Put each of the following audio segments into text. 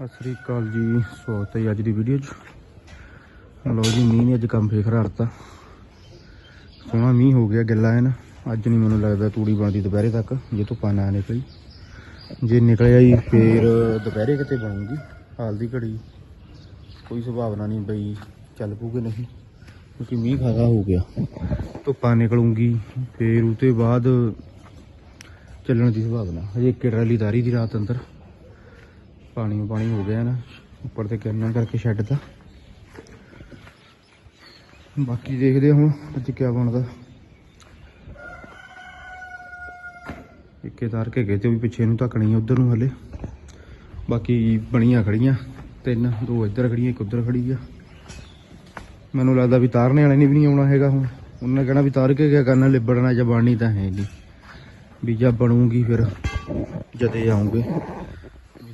ਸਤਿ ਸ੍ਰੀ ਅਕਾਲ ਜੀ, ਸਵਾਗਤ ਹੈ ਅੱਜ ਦੀ ਵੀਡੀਓ 'ਚ। ਲਓ ਜੀ, ਮੀਂਹ ਨੇ ਅੱਜ ਕੰਮ ਫੇਰ ਖਰਾੜਤਾ ਸੋਹਣਾ ਮੀਂਹ ਹੋ ਗਿਆ ਗਿੱਲਾ ਹੈ ਨਾ। ਅੱਜ ਨਹੀਂ ਮੈਨੂੰ ਲੱਗਦਾ ਤੂੜੀ ਬਣਦੀ ਦੁਪਹਿਰੇ ਤੱਕ, ਜੇ ਧੁੱਪਾਂ ਨਾ ਨਿਕਲੀ। ਜੇ ਨਿਕਲਿਆ ਆਈ ਫੇਰ ਦੁਪਹਿਰੇ ਕਿਤੇ ਬਣੂਗੀ, ਹਾਲ ਦੀ ਘੜੀ। ਕੋਈ ਸੰਭਾਵਨਾ ਨਹੀਂ ਬਈ ਚੱਲ ਪੂਗੇ ਨਹੀਂ, ਕਿਉਂਕਿ ਮੀਂਹ ਖਾਦਾ ਹੋ ਗਿਆ। ਧੁੱਪਾਂ ਨਿਕਲੂਗੀ, ਫੇਰ ਉਹ ਤੋਂ ਬਾਅਦ ਚੱਲਣ ਦੀ ਸੰਭਾਵਨਾ। ਹਜੇ ਇੱਕ ਟਰਾਲੀ ਤਾਰੀ ਦੀ ਰਾਤ ਅੰਦਰ। ਪਾਣੀ ਪਾਣੀ ਹੋ ਗਿਆ ਨਾ, ਉੱਪਰ ਤੇ ਕਿਰਨਾਂ ਕਰਕੇ ਛੱਡ ਤਾ। ਬਾਕੀ ਦੇਖਦੇ ਹੁਣ ਅੱਜ ਕੀ ਬਣਦਾ। ਇੱਕੇ ਤਾਰ ਕੇ ਗਏ ਤੇ ਉਹ ਵੀ ਪਿੱਛੇ ਨੂੰ ਧੱਕਣੀ ਆ, ਉਧਰ ਨੂੰ ਹਲੇ। ਬਾਕੀ ਬਣੀਆਂ ਖੜੀਆਂ, ਤਿੰਨ, ਦੋ ਇੱਧਰ ਖੜੀਆਂ, ਇੱਕ ਉੱਧਰ ਖੜੀ ਆ। ਮੈਨੂੰ ਲੱਗਦਾ ਵੀ ਤਾਰਨੇ ਵਾਲੇ ਨੇ ਵੀ ਨਹੀਂ ਆਉਣਾ ਹੈਗਾ ਹੁਣ। ਉਹਨਾਂ ਨੇ ਕਹਿਣਾ ਵੀ ਤਾਰ ਕੇ ਕਿਆ ਕਰਨਾ, ਲਿਬੜਨਾ ਜਾਂ ਬਣਨੀ ਤਾਂ ਹੈ ਨਹੀਂ। ਵੀ ਜਾਂ ਬਣੂਗੀ ਫਿਰ, ਜਦੇ ਆਉਂਗੇ।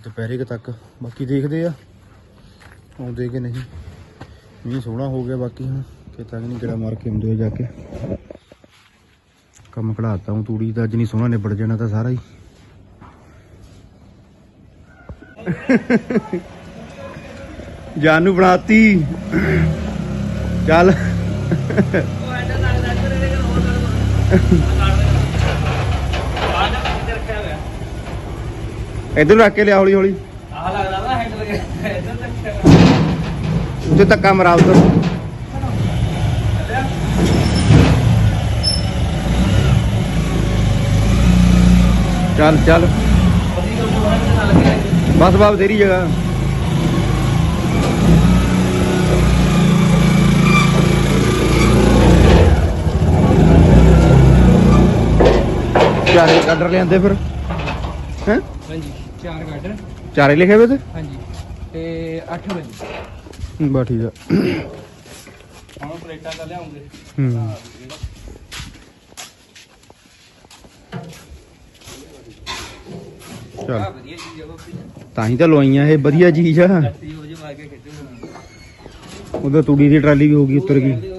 ਦੁਪਹਿਰੇ ਤੱਕ। ਬਾਕੀ ਦੇਖਦੇ ਆ। ਆਉਂਦੇ ਕਿ ਨਹੀਂ। ਮੀਂਹ ਸੋਹਣਾ ਹੋ ਗਿਆ ਬਾਕੀ ਹੁਣ। ਕਿਤਾ ਕਿ ਨਹੀਂ ਕਿਹੜਾ ਮਾਰ ਕੇ ਆਉਂਦੇ ਜਾ ਕੇ। ਕੰਮ ਕਢਾਤਾ ਹੂੰ ਤੂੜੀ ਦਾ। ਅੱਜ ਨਹੀਂ ਸੋਹਣਾ ਨਿਬੜ ਜਾਣਾ ਤਾਂ ਸਾਰਾ ਹੀ। ਜਾਨ ਨੂੰ ਬਣਾਤੀ। ਚੱਲ। ਇਧਰ ਨੂੰ ਰੱਖ ਕੇ ਲਿਆ ਹੌਲੀ ਹੌਲੀ। ਆਹ ਲੱਗਦਾ ਨਾ ਹੈਂਡਲ ਇੱਧਰ ਤੱਕ ਉੱਤੇ ਧੱਕਾ ਮਰਾ ਉਧਰ। ਚੱਲ ਚੱਲ। ਬਸ ਬਾਬ ਤੇਰੀ ਜਗ੍ਹਾ। ਚਾਰੇ ਕੱਢ ਲਿਆਂਦੇ ਫਿਰ। ਚਾਰੇ ਲਿਖੇ ਲਿਖਿਆ ਤੇ? ਹਾਂਜੀ ਤੇ 8 ਵਜੇ। ਬਾ ਠੀਕ ਹੁਣ ਪਲੇਟਾਂ ਦਾ ਲਿਆਉਂਗੇ। ਹੂੰ। ਚਲ। ਵਧੀਆ ਚੀਜ਼ ਆ ਤਾਂ ਹੀ ਤਾਂ ਲੋਈਆਂ ਇਹ ਵਧੀਆ ਚੀਜ਼ ਆ। ਕੱਟੀ ਹੋ ਜੇ ਦੀ ਟਰਾਲੀ ਵੀ ਹੋ ਗਈ ਉਤਰ ਗਈ।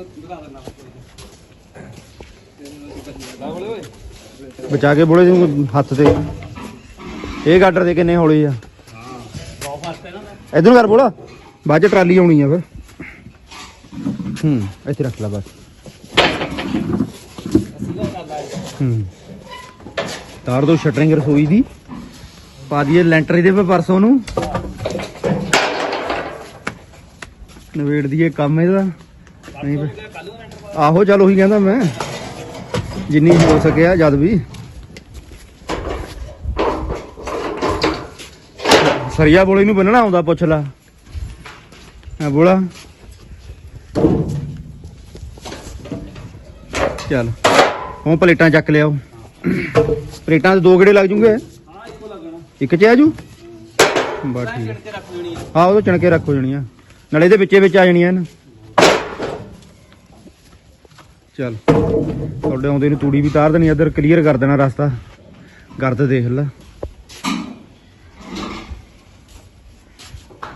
ਬਚਾ ਕੇ ਬੋਲੇ ਜੀ ਹੱਥ ਤੇ। ਇਹ ਗਾਡਰ ਦੇ ਕਿੰਨੇ ਹੌਲੇ ਆ? ਇਧਰ ਕਰ ਬੋਲਾ। ਬਾਅਦ ਚ ਟਰਾਲੀ ਆਉਣੀ ਆ ਫਿਰ। ਹੂੰ। ਇੱਥੇ ਰੱਖ ਲੈ ਬਸ ਹੂੰ। ਤਾਰ ਦੋ ਸ਼ਟਰਿੰਗ ਰਸੋਈ ਦੀ। ਪਾ ਦਈਏ ਲੈਂਟਰ ਇਹਦੇ ਪੇ ਪਰਸੋਂ ਨੂੰ। ਨਵੇੜ ਦਈਏ ਕੰਮ ਇਹਦਾ। ਨਹੀਂ ਆਹੋ ਚੱਲ ਉਹੀ ਕਹਿੰਦਾ ਮੈਂ। ਜਿੰਨੀ ਹੋ ਸਕਿਆ ਜਦ ਵੀ। ਸਰੀਆ ਬੋਲੇ ਨੂੰ ਬੰਨਣਾ ਆਉਂਦਾ ਪੁੱਛ ਲਾ। ਆ ਬੋਲਾ। ਚੱਲ ਹੁਣ ਪਲੇਟਾਂ ਚੱਕ ਲਿਆਓ। ਪਲੇਟਾਂ ਦੇ ਦੋ ਗੇੜੇ ਲੱਗ ਜੂਗੇ? ਹਾਂ ਇੱਕੋ ਲੱਗਣਾ ਇੱਕ ਚ ਆ ਜੂ? ਬਸ ਠੀਕ। ਆ। ਛਿੜ ਕੇ ਰੱਖ ਦੇਣੀ ਆ ਹਾਂ, ਉਹ ਤਾਂ ਚਣਕੇ ਰੱਖੋ ਜਣੀਆਂ। ਨਾਲੇ ਇਹਦੇ ਵਿੱਚੇ ਵਿੱਚ ਆ ਜਾਣੀਆਂ ਨੇ ਚੱਲ, ਤੁਹਾਡੇ ਆਉਂਦੇ ਨੂੰ ਤੂੜੀ ਵੀ ਤਾਰ ਦੇਣੀ, ਇੱਧਰ ਕਲੀਅਰ ਕਰ ਦੇਣਾ ਰਸਤਾ। ਗਰਦ ਦੇਖ ਲੈ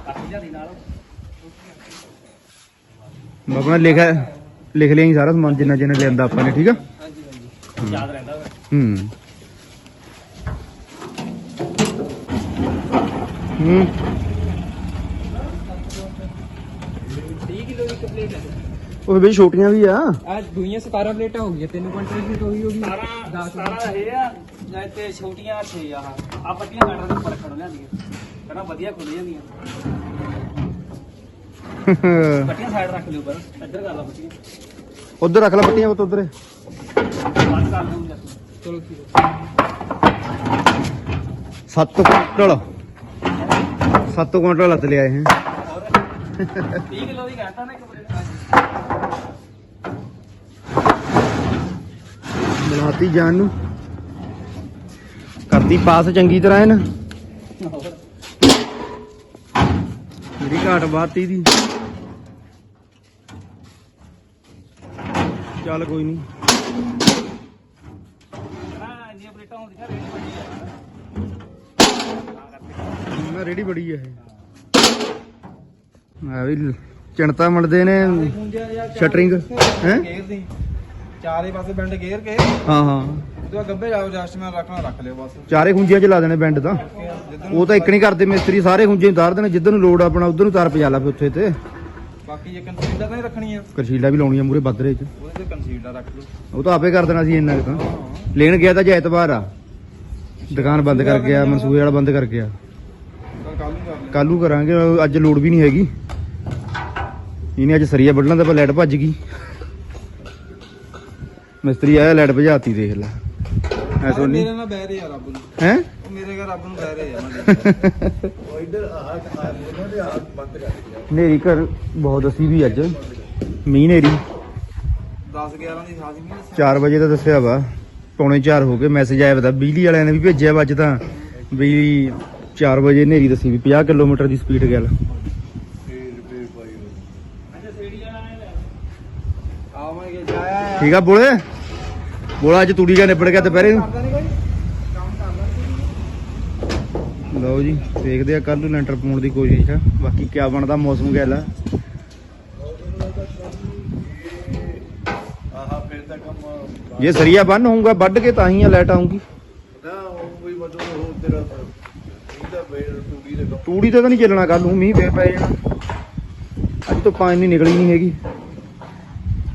ਕੱਟ ਜਾਂਦੀ ਨਾਲ ਆਪਣਾ ਲਿਖਿਆ ਲਿਖ ਲਿਆ ਜੀ ਸਾਰਾ ਸਮਾਨ ਜਿੰਨਾ ਜਿੰਨਾ ਲਿਆਂਦਾ ਆਪਾਂ ਨੇ ਠੀਕ ਆ? ਹਾਂਜੀ ਹਾਂਜੀ ਯਾਦ ਰਹਿੰਦਾ ਵਾ ਹੂੰ। ਹੂੰ। 30 ਕਿਲੋ ਦੀ ਇੱਕ ਪਲੇਟ ਹੈ ਉਹ ਵੀ ਛੋਟੀਆਂ ਵੀ ਆ। ਆ ਦੁਨੀਆ 17 ਪਲੇਟਾਂ ਹੋ ਗਈਆਂ 3 ਕੁਇੰਟਲ ਦੀ ਹੋਈ ਹੋਗੀ 17 17 ਇਹ ਆ ਜਾਂ ਤੇ ਛੋਟੀਆਂ 6 ਆ। ਆ ਪੱਟੀਆਂ ਕੱਢਣ ਦੇ ਉੱਪਰ ਖੜੋ ਲਿਆਂਦੀਆਂ ਕਹਿੰਦਾ ਵਧੀਆ ਖੁੱਲ ਜਾਂਦੀਆਂ। ਪੱਟੀਆਂ ਸਾਈਡ ਰੱਖ ਲਿਓ ਪਰ ਇੱਧਰ ਕਰ ਲਾ ਪੱਟੀਆਂ। ਉਧਰ ਰੱਖ ਲੈ ਪੱਟੀਆਂ ਉਹ ਉਧਰ। ਬਾਅਦ ਕਰ ਦੂੰਗਾ ਚਲੋ ਠੀਕ ਹੈ। 7 ਕੁਇੰਟਲ। 7 ਕੁਇੰਟਲ ਲੱਤ ਲਿਆਏ ਹੈ। ਹੋਰ 30 ਕਿਲੋ ਦੀ ਘਾਟਾ ਨਾ ਇੱਕ ਪਲੇਟ ਬਣਾਤੀ ਜਾਨ ਨੂੰ। ਕਰਦੀ ਪਾਸ ਚੰਗੀ ਤਰ੍ਹਾਂ ਹੈ ਨਾ। ਜਿਹੜੀ ਘਾਟ ਬਾਤੀ ਦੀ। ਚੱਲ ਕੋਈ ਨਹੀਂ ਨਾ ਰੇੜੀ ਬੜੀ ਹੈ ਇਹ। ਆ ਵੀ ਚਿੰਤਾ ਮੰਡਦੇ ਨੇ ਸ਼ਟਰਿੰਗ ਹੈ ਦੀ ਚਾਰੇ ਪਾਸੇ ਬੈਂਡ ਗੇਅਰ ਕੇ। ਹਾਂ ਹਾਂ। ਤੂੰ ਗੱਬੇ ਜਾਓ ਜਸਟ ਮੈਂ ਰੱਖਣਾ ਰੱਖ ਲਿਓ ਬਸ। ਚਾਰੇ ਖੁੰਝੀਆਂ ਚ ਲਾ ਦੇਣੇ ਬੈਂਡ ਤਾਂ। ਉਹ ਤਾਂ ਇੱਕ ਨਹੀਂ ਕਰਦੇ ਮਿਸਤਰੀ ਸਾਰੇ ਖੁੰਝੇ ਨੂੰ ਤਾਰ ਦੇਣੇ ਜਿੱਧਰ ਨੂੰ ਲੋੜ ਆਪਣਾ ਉਧਰ ਨੂੰ ਤਾਰ ਪਜਾ ਲਾ ਫੇ ਉੱਥੇ ਤੇ। ਬਾਕੀ ਇਹ ਕੰਸੀਲਰ ਤਾਂ ਰੱਖਣੀ ਆ ਕਰਸ਼ੀਲਾ ਵੀ ਲਾਉਣੀ ਆ ਮੂਰੇ ਬੱਦਰੇ ਚ। ਉਹਦੇ ਤੇ ਕੰਸੀਲਰ ਰੱਖ ਲਓ। ਉਹ ਤਾਂ ਆਪੇ ਕਰ ਦੇਣਾ ਸੀ ਇੰਨਾ ਕੁ ਤਾਂ। ਲੈਣ ਗਿਆ ਤਾਂ ਜੇ ਐਤਵਾਰ ਆ। ਦੁਕਾਨ ਬੰਦ ਕਰ ਗਿਆ। ਮਨਸੂਏ ਵਾਲਾ ਬੰਦ ਕਰ ਗਿਆ ਕੱਲ ਨੂੰ ਕਰਾਂਗੇ ਅੱਜ ਲੋੜ ਵੀ ਨਹੀਂ ਹੈਗੀ। ਇਹਨੇ ਅੱਜ ਸਰੀਆ ਵੱਢਣਾ ਤਾਂ ਪਰ ਲਾਈਟ ਭੱਜ ਗਈ। ਮਿਸਤਰੀ ਆਇਆ ਲਾਈਟ ਭਜਾਤੀ ਦੇਖ ਲੈ। ਐ ਸੋਨੀ? ਮੇਰੇ ਨਾਲ ਬਹਿ ਰਹੇ ਆ ਰੱਬ ਨੂੰ। ਹੈ? ਉਹ ਮੇਰੇ ਘਰ ਰੱਬ ਨੂੰ ਬਹਿ ਰਹੇ ਆ ਮੈਂ ਨੇਰੀ ਘਰ ਬਹੁਤ ਦਸੀ ਵੀ ਅੱਜ। ਮੀਂਹ ਨੇਰੀ 10 11 ਦੀ ਸਾਥ ਨਹੀਂ 4 ਵਜੇ ਦਾ ਦੱਸਿਆ ਵਾ ਪੌਣੇ 4 ਹੋ ਗਏ ਮੈਸੇਜ ਆਇਆ ਵਾ ਬਿਜਲੀ ਵਾਲਿਆਂ ਨੇ ਵੀ ਭੇਜਿਆ ਵਾ ਅੱਜ ਤਾਂ ਵੀ 4 ਵਜੇ ਨੇਰੀ ਦੱਸੀ ਵੀ 50 ਕਿਲੋਮੀਟਰ ਦੀ ਸਪੀਡ ਗੱਲ। ਠੀਕ ਆ ਬੋਲੇ? ਬੋਲਾ ਅੱਜ ਤੂੜੀ ਦਾ ਨਿਬੜ ਗਿਆ ਦੁਪਹਿਰੇ ਨੂੰ। ਲਓ ਜੀ ਦੇਖਦੇ ਆ ਕੱਲ ਨੂੰ ਲੈਂਟਰ ਪਾਉਣ ਦੀ ਕੋਸ਼ਿਸ਼ ਆ। ਬਾਕੀ ਕਿਆ ਬਣਦਾ ਮੌਸਮ ਗੱਲ ਆ। ਜੇ ਸਰੀਆ ਬੰਨ ਹੋਊਗਾ ਵੱਢ ਕੇ ਤਾਂ ਹੀ ਆ ਲਾਈਟ ਦੇ ਤੂੜੀ ਤੇ ਤਾਂ ਨਹੀਂ ਚੱਲਣਾ ਕੱਲ ਨੂੰ ਮੀਂਹ ਪੈ ਪੈ ਜਾਣਾ। ਅੱਜ ਤੋਂ ਪਾਣੀ ਨਿਕਲੀ ਨਹੀਂ ਹੈਗੀ।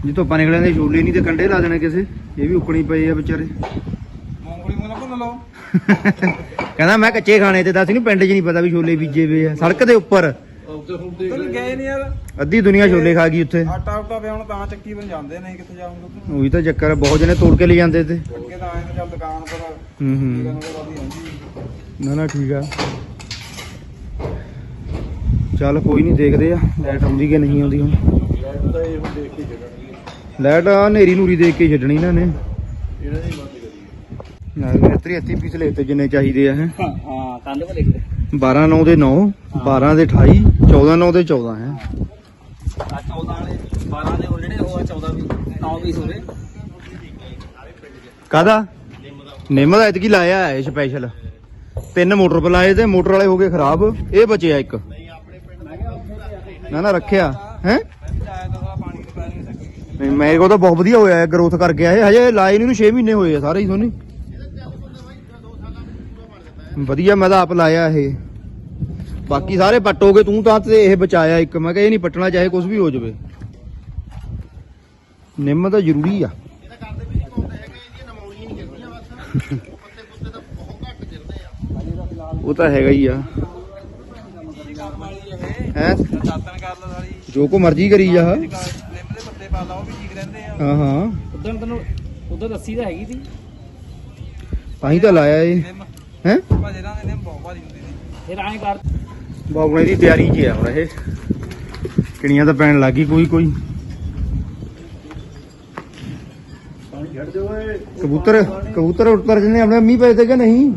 ਜੇ ਧੁੱਪਾਂ ਨਿਕਲਣ ਦੇ ਛੋਲੇ ਨਹੀਂ ਤੇ ਕੰਡੇ ਲਾ ਦੇਣੇ ਕਿਸੇ ਇਹ ਵੀ ਉਕਣੀ ਪਏ ਆ ਵਿਚਾਰੇ। ਮੂੰਗਫਲੀ ਮੂੰਹ ਨਾ ਭੁੰਨ ਲਓ। ਕਹਿੰਦਾ ਮੈਂ ਕੱਚੇ ਖਾਣੇ ਤੇ ਦੱਸ ਨਹੀਂ ਪਿੰਡ 'ਚ ਨਹੀਂ ਪਤਾ ਵੀ ਛੋਲੇ ਬੀਜੇ ਵੇ ਆ ਸੜਕ ਦੇ ਉੱਪਰ। ਤੁਸੀਂ ਗਏ ਨਹੀਂ ਯਾਰ। ਅੱਧੀ ਦੁਨੀਆ ਛੋਲੇ ਖਾ ਗਈ ਉੱਥੇ। ਆਟਾ ਉਟਾ ਪਿਆ ਹੁਣ ਤਾਂ ਚੱਕੀ ਬਣ ਜਾਂਦੇ ਨਹੀਂ ਕਿੱਥੇ ਜਾਉਂਗੇ ਤੂੰ ਉਹੀ ਤਾਂ ਚੱਕਰ ਬਹੁਤ ਜਣੇ ਤੋੜ ਕੇ ਲੈ ਜਾਂਦੇ ਤੇ। ਅੱਗੇ ਤਾਂ ਆਏ ਤਾਂ ਚੱਲ ਦੁਕਾਨ ਪਰ ਹੂੰ ਹੂੰ। ਨਾ ਨਾ ਠੀਕ ਆ। ਚੱਲ ਕੋਈ ਨਹੀਂ ਦੇਖਦੇ ਆ ਲਾਈਟ ਆਉਂਦੀ ਕਿ ਨਹੀਂ ਆਉਂਦੀ ਹੁਣ। ਤਾਂ ਇਹ ਹੁਣ ਦੇਖ ਕੇ ਲਾਈਟ ਆ ਹਨੇਰੀ ਨੂਰੀ ਦੇਖ ਕੇ ਛੱਡਣੀ ਇਹਨਾਂ ਨੇ। ਇਹਨਾਂ ਦੀ ਬੰਦ ਕਰੀਏ। ਨਾਲ ਮਿਸਤਰੀ ਹੱਥੀ ਪਿਛਲੇ ਤੇ ਜਿੰਨੇ ਚਾਹੀਦੇ ਆ ਹੈ। ਹਾਂ ਹਾਂ ਕੰਧ 'ਤੇ ਲਿਖ ਦੇ 12 9 ਦੇ 9 12 ਦੇ 28 14 9 ਦੇ 14 ਹੈ। ਆ 14 ਵਾਲੇ 12 ਦੇ ਉਲੜੇ ਉਹ ਆ 14 ਵੀ 9 ਵੀ ਸੋਰੇ ਕਾਦਾ ਨਿੰਮ ਦਾ ਇਤਕੀ ਲਾਇਆ ਹੈ ਸਪੈਸ਼ਲ ਤਿੰਨ ਮੋਟਰ ਪਰ ਲਾਏ ਤੇ ਮੋਟਰ ਵਾਲੇ ਹੋ ਗਏ ਖਰਾਬ ਇਹ ਬਚਿਆ ਇੱਕ। ਨਾ ਨਾ ਰੱਖਿਆ ਹੈ ਆਇਆ ਤਾਂ ਸਾਲਾ ਪਾਣੀ ਤੇ ਪੈ ਨਹੀਂ ਸਕੀ ਨਹੀਂ, ਮੇਰੇ ਕੋਲ ਤਾਂ ਬਹੁਤ ਵਧੀਆ ਹੋਇਆ ਹੈ ਗਰੋਥ ਕਰਕੇ ਗਿਆ ਹਜੇ ਲਾਏ ਨੂੰ 6 ਮਹੀਨੇ ਹੋਏ ਆ ਸਾਰੇ ਹੀ ਸੋਨੀ। ਵਧੀਆ, ਮੈਂ ਤਾਂ ਆਪ ਲਾਇਆ ਇਹ। ਬਾਕੀ ਸਾਰੇ ਪੱਟੋਗੇ, ਤੂੰ ਤਾਂ ਤੇ ਇਹ ਬਚਾਇਆ ਇੱਕ। ਮੈਂ ਕਿਹਾ ਇਹ ਨਹੀਂ ਪੱਟਣਾ, ਚਾਹੇ ਕੁਝ ਵੀ ਹੋ ਜਾਵੇ। ਨਿੰਮ ਤਾਂ ਜ਼ਰੂਰੀ ਆ। ਉਹ ਤਾਂ ਹੈਗਾ ਹੀ ਆ। ਹੈ? ਜੋ ਕੋ ਮਰਜ਼ੀ ਕਰੀ ਜਾ। ਨਿੰਮ ਦੇ ਪੱਤੇ ਪਾ ਲਾ ਉਹ ਵੀ ਠੀਕ ਰਹਿੰਦੇ ਆ। ਹਾਂ ਹਾਂ। ਉਦੋਂ ਤੈਨੂੰ ਉਦੋਂ ਦੱਸੀ ਤਾਂ ਹੈਗੀ ਸੀ। ਤਾਂ ਹੀ ਤਾਂ ਲਾਇਆ ਨਿੰਮ। ਹੈ? ਭਾਜੇ ਨਾਲ ਨਿੰਮ ਬਹੁਤ ਭਾਰੀ ਹੁੰਦੀ ਨੇ। ਫਿਰ ਐਂ ਕਰ। ਬਾਬਣੇ ਦੀ ਤਿਆਰੀ 'ਚ ਆ ਹੁਣ ਇਹ। ਕਿਣੀਆਂ ਤਾਂ ਪੈਣ ਲੱਗੀ ਕੋਈ ਕੋਈ। ਛੱਡ ਦੇ ਓਏ। ਕਬੂਤਰ ਕਬੂਤਰ ਉੱਤਰ ਜਨੇ ਆਪਣੇ ਮੀਂਹ ਤੇ ਕਿ ਨਹੀਂ?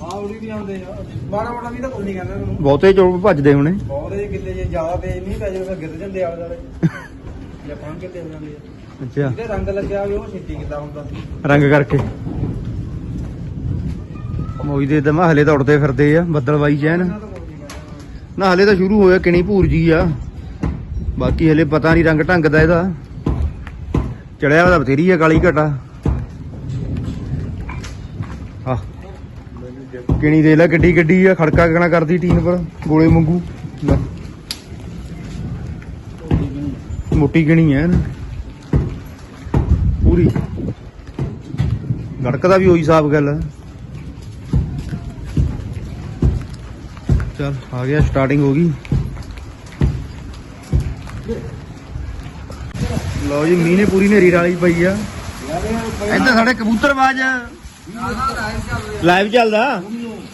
ਹਾਂ ਉੜੀ ਵੀ ਆਉਂਦੇ ਆ। ਮਾੜਾ ਮੋਟਾ ਵੀ ਤਾਂ ਕੁਝ ਨਹੀਂ ਕਹਿੰਦਾ ਬਹੁਤੇ ਚੋਂ ਭੱਜਦੇ ਹੁਣੇ। ਬਹੁਤ ਜੇ ਕਿੱਲੇ ਜੇ ਜ਼ਿਆਦਾ ਤੇਜ਼ ਨਹੀਂ ਪੈ ਜਾਵੇ ਫਿਰ ਗਿਰ ਜਾਂਦੇ ਆਲੇ ਦੁਆਲੇ। ਜਾਂ ਕੇ ਅੱਛਾ। ਰੰਗ ਲੱਗਿਆ ਹੋਵੇ ਉਹ ਛੇਤੀ ਕਿੱਦਾਂ ਹੁੰਦਾ ਰੰਗ ਕਰਕੇ। ਮੋਈ ਦੇ ਦਮਾ ਹਲੇ ਤਾਂ ਉੱਡਦੇ ਫਿਰਦੇ ਆ ਕੁਝ ਨਹੀਂ ਕਹਿੰਦਾ ਨਾ ਹਲੇ ਤਾਂ ਸ਼ੁਰੂ ਹੋਇਆ ਕਿਣੀ ਭੂਰ ਜੀ ਆ। ਬਾਕੀ ਹਲੇ ਪਤਾ ਨਹੀਂ ਰੰਗ ਢੰਗ ਦਾ ਇਹਦਾ। ਚੜਿਆ ਉਹਦਾ ਬਥੇਰੀ ਆ ਕਾਲੀ ਘਟਾ। ਆ ਕਿਣੀ ਦੇ ਲੈ ਗੱਡੀ ਗੱਡੀ ਆ ਖੜਕਾ ਕਣਾ ਕਰਦੀ ਟੀਨ ਪਰ ਗੋਲੇ ਮੰਗੂ ਲੈ। ਮੋਟੀ ਗਿਣੀ ਐ ਨਾ ਪੂਰੀ। ਗੜਕਦਾ ਵੀ ਉਹੀ ਹਿਸਾਬ ਗੱਲ ਆ ਚਲ, ਆ ਗਿਆ ਸਟਾਰਟਿੰਗ ਹੋ ਗਈ। ਲਓ ਜੀ, ਮੀਂਹ ਨੇ ਪੂਰੀ ਨੇਰੀ ਰਾਲੀ ਪਈ ਆ। ਇੱਧਰ ਸਾਡੇ ਕਬੂਤਰਬਾਜ ਲਾਈਵ ਚੱਲਦਾ।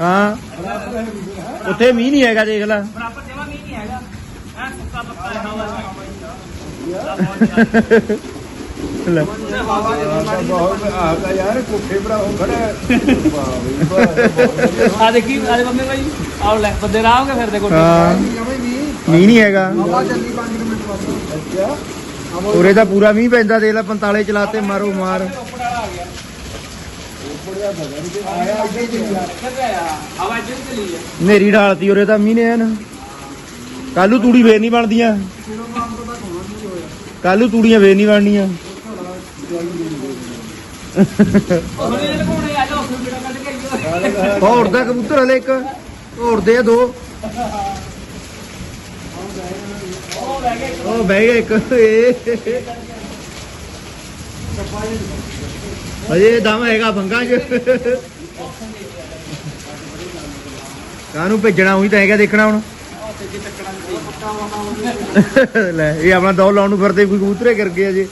ਹਾਂ। ਉੱਥੇ ਮੀਂਹ ਨਹੀਂ ਹੈਗਾ, ਦੇਖ ਲੈ ਬਰਾਬਰ ਜਮਾ ਨਹੀਂ ਨਹੀਂ ਹੈਗਾ ਐ ਸੁੱਕਾ ਪੱਕਾ ਰਿਹਾ ਹੋਇਆ ਲੈ। ਯਾਰ ਕੁੱਫੇ ਭਰਾ ਹੋ ਖੜਾ ਆ ਦੇਖੀ ਆ ਦੇ ਬੰਦੇ ਭਾਈ। ਆਓ ਲੈ ਬੰਦੇ ਰਾਹੋਗੇ ਫਿਰ ਦੇ ਕੋਲ ਹਾਂ। ਮੀਂਹ ਨਹੀਂ ਹੈਗਾ। ਹਵਾ ਚੱਲੀ 5 ਮਿੰਟ ਬਾਅਦ। ਅੱਛਾ। ਉਰੇ ਤਾਂ ਪੂਰਾ ਮੀਂਹ ਪੈਂਦਾ ਦੇਖ ਲੈ 45 ਚਲਾਤੇ ਮਾਰੋ ਮਾਰ। ਨੇਰੀ ਢਾਲਤੀ ਉਰੇ ਤਾਂ ਮੀਂਹ ਨੇ ਐਨ ਕੱਲੂ ਤੂੜੀ ਫੇਰ ਨਹੀਂ ਬਣਦੀਆਂ। ਕੱਲੂ ਤੂੜੀਆਂ ਫੇਰ ਨਹੀਂ ਬਣਨੀਆਂ। ਹੋਰ ਦਾ ਕਬੂਤਰ ਹਲੇ ਇੱਕ ਉਹ ਉੜਦੇ ਆ ਦੋ। ਉਹ ਬਹਿ ਗਿਆ ਇੱਕ ਏ ਅਜੇ ਦਮ ਹੈਗਾ ਭੰਗਾ ਚ। ਕਾਹਨੂੰ ਭੇਜਣਾ, ਉਹੀ ਤਾਂ ਹੈਗਾ ਦੇਖਣਾ ਹੁਣ। ਲੈ ਇਹ ਆਪਣਾ ਦੌੜ ਲਾਉਣ ਨੂੰ ਫਿਰਦੇ ਕੋਈ ਕਬੂਤਰੇ ਕਰ ਗਿਆ ਜੇ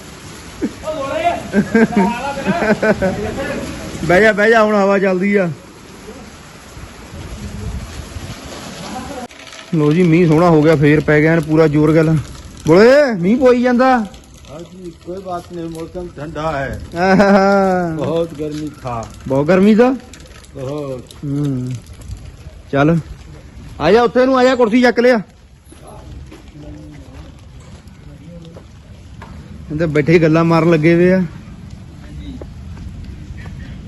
ਬਹਿ ਜਾ ਬਹਿ ਜਾ ਹੁਣ ਹਵਾ ਚੱਲਦੀ ਆ। ਲੋ ਜੀ ਮੀਂਹ ਸੋਹਣਾ ਹੋ ਗਿਆ ਫੇਰ ਪੈ ਗਿਆ ਪੂਰਾ ਜ਼ੋਰ ਗੱਲ। ਬੋਲੇ ਮੀਂਹ ਪੋਈ ਜਾਂਦਾ। ਹਾਂਜੀ ਕੋਈ ਬਾਤ ਨਹੀਂ ਮੌਸਮ ਠੰਡਾ ਹੈ। ਬਹੁਤ ਗਰਮੀ ਥਾ। ਬਹੁਤ ਗਰਮੀ ਦਾ ਬਹੁਤ। ਹੂੰ। ਚੱਲ। ਆ ਜਾ ਉੱਥੇ ਨੂੰ, ਆ ਜਾ ਕੁਰਸੀ ਚੱਕ ਲਿਆ। ਇਹਦੇ ਬੈਠੇ ਗੱਲਾਂ ਮਾਰਨ ਲੱਗੇ ਵੇ ਆ।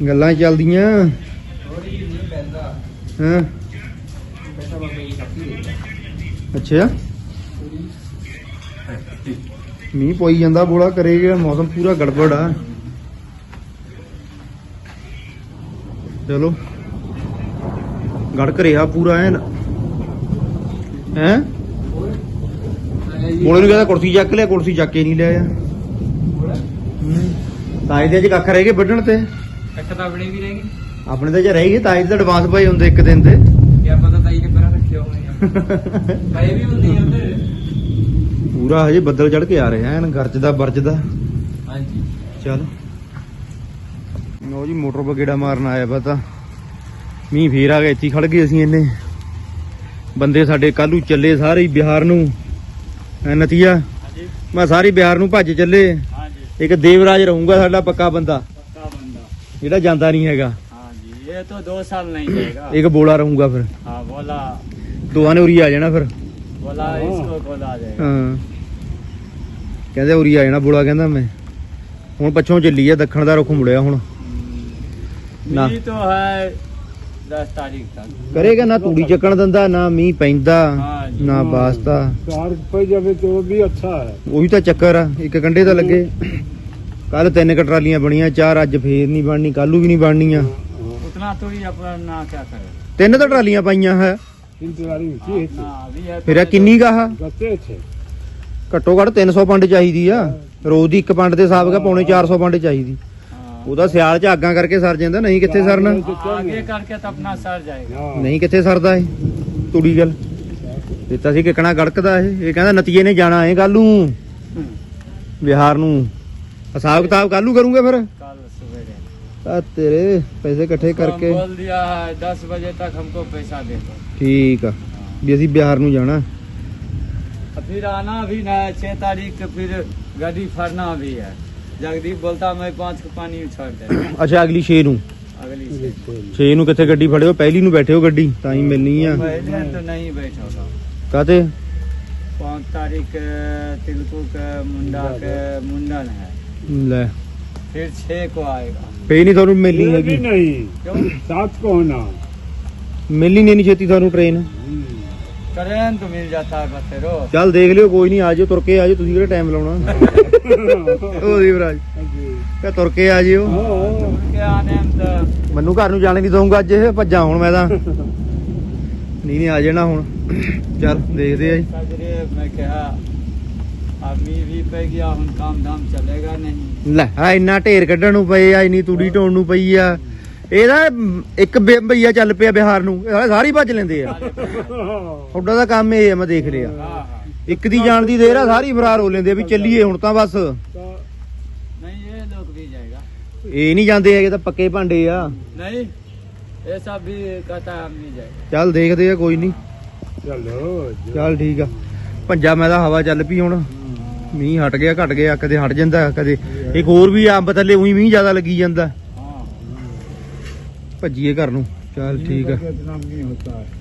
ਗੱਲਾਂ ਚੱਲਦੀਆਂ। ਹਾਂ? ਅੱਛਾ। ਮੀਂਹ ਪਈ ਜਾਂਦਾ, ਬੋਲਾ ਕਰੇਗਾ ਮੌਸਮ ਪੂਰਾ ਗੜਬੜ ਆ। ਚਲੋ। ਗੜਕ ਰਿਹਾ ਪੂਰਾ ਐਨ। ਹੈ? ਬੋਲੇ ਨੂੰ ਕਹਿੰਦਾ ਕੁਰਸੀ ਚੱਕ ਲਿਆ ਕੁਰਸੀ ਚੱਕ ਕੇ ਨਹੀਂ ਲਿਆ ਤਾਏ ਦੇ ਅੱਜ ਕੱਖ ਰਹਿ ਗਏ ਵੱਢਣ ਤੇ? ਇੱਕ ਤਾਂ ਬਣੀ ਵੀ ਰਹੇਗੀ ਆਪਣੇ ਤਾਂ ਜੇ ਰਹਿ ਗਏ ਤਾਏ ਦੇ ਐਡਵਾਂਸ ਪਏ ਹੁੰਦੇ ਇੱਕ ਦਿਨ ਤੇ ਕਿਆ ਪਤਾ ਤਾਈ ਨੇ ਪਹਿਲਾਂ ਰੱਖੇ ਹੋਣੇ ਆ। ਪਏ ਵੀ ਹੁੰਦੀ ਆ ਉਹਦੇ ਪੂਰਾ ਹਜੇ ਬੱਦਲ ਚੜ ਕੇ ਆ ਰਿਹਾ ਐਨ ਗਰਜਦਾ ਬਰਜਦਾ ਹਾਂਜੀ। ਚੱਲ। ਲੋ ਜੀ ਮੋਟਰ ਬਗੇੜਾ ਮਾਰਨ ਆਇਆ ਪਤਾ ਮੀਂਹ ਫੇਰ ਆ ਗਿਆ ਇੱਥੇ ਖੜ ਗਏ ਅਸੀਂ ਇੰਨੇ। ਬੰਦੇ ਸਾਡੇ ਕੱਲੂ ਚੱਲੇ ਸਾਰੇ ਬਿਹਾਰ ਨੂੰ। ਐ ਨਤੀਆ? ਮੈਂ ਸਾਰੇ ਬਿਹਾਰ ਨੂੰ ਭੱਜ ਚੱਲੇ। ਇੱਕ ਦੇਵਰਾਜ ਰਹੂੰਗਾ ਸਾਡਾ ਪੱਕਾ ਬੰਦਾ। ਜਿਹੜਾ ਜਾਂਦਾ ਨਹੀਂ ਹੈਗਾ। ਇਹ ਤਾਂ 2 ਸਾਲ ਨਹੀਂ ਜਾਏਗਾ। ਇੱਕ ਬੋਲਾ ਰਹੂਗਾ ਫਿਰ। ਹਾਂ ਬੋਲਾ। ਦੋਹਾਂ ਨੇ ਉਰੀ ਆ ਜਾਣਾ ਫਿਰ। ਬੋਲਾ ਇਸ ਕੋ ਬੋਲਾ ਆ ਜਾਏਗਾ। ਹਾਂ। ਕਹਿੰਦੇ ਉਰੀ ਆ ਜਾਣਾ ਬੋਲਾ ਕਹਿੰਦਾ ਮੈਂ। ਹੁਣ ਪੱਛੋਂ ਚੱਲੀ ਆ ਦੱਖਣ ਦਾ ਰੁਖ ਮੁੜਿਆ ਹੁਣ। ਨਾ। ਇਹ ਹੈ। ਕਰੇਗਾ ਨਾ ਤੂੜੀ ਚੱਕਣ ਦਿੰਦਾ ਨਾ ਮੀਂਹ ਪੈਂਦਾ ਨਾ ਵਾਸਤਾ ਕਾਰ पे जावे तो वो भी अच्छा है ਉਹੀ ਤਾਂ ਚੱਕਰ ਆ ਇੱਕ ਕੰਡੇ ਤਾਂ ਲੱਗੇ। ਕੱਲ ਤਿੰਨ ਕੁ ਟਰਾਲੀਆਂ ਬਣੀਆਂ ਚਾਰ ਅੱਜ ਫੇਰ ਨਹੀਂ ਬਣਨੀ ਕੱਲੂ ਵੀ ਨਹੀਂ ਬਣਨੀਆਂ। उतना तोड़ी अपना ना क्या करे ਤਿੰਨ ਤਾਂ ਟਰਾਲੀਆਂ ਪਾਈਆਂ ਹੈ। इंतजारी होती है ना ਫਿਰ ਆ ਕਿੰਨੀ ਗਾਹ गत्ते अच्छे ਘੱਟੋ ਘੱਟ 300 ਪੰਡ ਚਾਹੀਦੀ ਆ। ਰੋਜ਼ ਦੀ ਇੱਕ ਪੰਡ ਦੇ ਹਿਸਾਬ ਨਾਲ ਪੌਣੇ 400 ਪੰਡ ਚਾਹੀਦੀ। ਉਹਦਾ ਸਿਆਲ ਚ ਆਗਾਂ ਕਰਕੇ ਸਰ ਜਾਂਦਾ ਨਹੀਂ ਕਿੱਥੇ ਸਰਨਾ आगे करके तो अपना सर जाएगा हाँ ਨਹੀਂ ਕਿੱਥੇ ਸਰਦਾ ਇਹ ਤੂੜੀ ਗੱਲ ਦਿੱਤਾ ਸੀ ਕਿਕਣਾ ਗੜਕਦਾ ਇਹ ਇਹ ਕਹਿੰਦਾ ਨਤੀਏ ਨੇ ਜਾਣਾ ਏ ਕੱਲ ਨੂੰ ਬਿਹਾਰ ਨੂੰ ਹਿਸਾਬ ਕਿਤਾਬ ਕੱਲੂ ਕਰੂੰਗੇ ਫਿਰ कल सवेरे ਆ ਤੇਰੇ ਪੈਸੇ ਇਕੱਠੇ ਕਰਕੇ हम बोल दिया है दस बजे तक हमको पैसा दे दो ਠੀਕ ਆ ਵੀ ਅਸੀਂ ਬਿਹਾਰ ਨੂੰ ਜਾਣਾ और फिर आना भी ना है छह तारीख को फिर गाड़ी फरना भी है जगदीप बोलता मैं पाँच को पानी में छोड़ दे ਅੱਛਾ ਅਗਲੀ 6 ਨੂੰ अगली से 6 ਨੂੰ ਕਿੱਥੇ ਗੱਡੀ ਫੜਿਓ ਪਹਿਲੀ ਨੂੰ ਬੈਠਿਓ ਗੱਡੀ ਤਾਂ ਹੀ ਮਿਲਣੀ ਆ पहले तो नहीं बैठोगा ਕਾਤੇ पाँच तारीख अ, तिलकू का मुंडा का मुंडन है ਲੈ फिर छह को आएगा ਫੇ ਨਹੀਂ ਤੁਹਾਨੂੰ ਮਿਲਣੀ ये भी ਹੈਗੀ नहीं क्यों सात को होना ਮਿਲਣੀ ਨਹੀਂ ਇੰਨੀ ਛੇਤੀ ਤੁਹਾਨੂੰ ਟ੍ਰੇਨ ट्रेन तो मिल जाता है बसेरो ਚੱਲ ਦੇਖ ਲਿਓ ਕੋਈ ਨਹੀਂ ਆ ਜਾਓ ਤੁਰ ਕੇ ਆ ਜਾਓ ਤੁਸੀਂ ਕਿਹੜਾ ਟਾਈਮ ਲਾਉਣਾ ਉਹ ਦੀਵਰਾਜ ਤੇ ਤੁਰ ਕੇ ਆ ਜਿਓ। ਮੈਨੂੰ ਘਰ ਨੂੰ ਜਾਣੇ ਨਹੀਂ ਦਊਂਗਾ ਅੱਜ ਇਹ ਭੱਜਾਂ ਹੁਣ ਮੈਂ ਤਾਂ। ਨਹੀਂ ਨਹੀਂ ਆ ਜਾਣਾ ਹੁਣ। ਚੱਲ ਦੇਖਦੇ ਆ ਜੀ। ਮੈਂ ਕਿਹਾ ਅਮੀ ਵੀ ਪੈ ਗਿਆ ਹੁਣ ਕੰਮ ਧਾਮ ਚੱਲੇਗਾ ਨਹੀਂ। ਲੈ ਆ ਇੰਨਾ ਢੇਰ ਕੱਢਣ ਨੂੰ ਪਏ ਆ ਇੰਨੀ ਤੂੜੀ ਢੋਣ ਨੂੰ ਪਈ ਆ। ਇਹਦਾ ਇੱਕ ਬਈਆ ਚੱਲ ਪਿਆ ਬਿਹਾਰ ਨੂੰ ਸਾਰੀ ਭੱਜ ਲੈਂਦੇ ਆ। ਤੁਹਾਡਾ ਦਾ ਕੰਮ ਇਹ ਆ ਮੈਂ ਦੇਖ ਲਿਆ ਇੱਕ ਦੀ ਜਾਣ ਦੀ ਦੇਰ ਆ ਸਾਰੀ ਫਰਾਰ ਹੋ ਲੈਂਦੇ ਆ ਵੀ ਚੱਲੀਏ ਹੁਣ ਤਾਂ ਬਸ नहीं ये लोग भी जाएगा ਇਹ ਨਹੀਂ ਜਾਂਦੇ ਹੈਗੇ ਤਾਂ ਪੱਕੇ ਭਾਂਡੇ ਆ नहीं ऐसा भी कहता है हम नहीं जाएगा ਚੱਲ ਦੇਖਦੇ ਆ ਕੋਈ ਨਹੀਂ चलो ਚੱਲ ਠੀਕ ਆ ਪੰਜਾ ਮੈਂ ਤਾਂ ਹਵਾ ਚੱਲ ਪਈ ਹੁਣ ਮੀਂਹ ਹਟ ਗਿਆ ਘਟ ਗਿਆ ਕਦੇ ਹਟ ਜਾਂਦਾ ਕਦੇ ਇੱਕ ਹੋਰ ਵੀ ਅੰਬ ਥੱਲੇ ਉਹੀ ਮੀਂਹ ਜ਼ਿਆਦਾ ਲੱਗੀ ਜਾਂਦਾ हाँ ਭੱਜੀਏ ਘਰ ਨੂੰ ਚੱਲ ਠੀਕ ਆ इतना नहीं होता है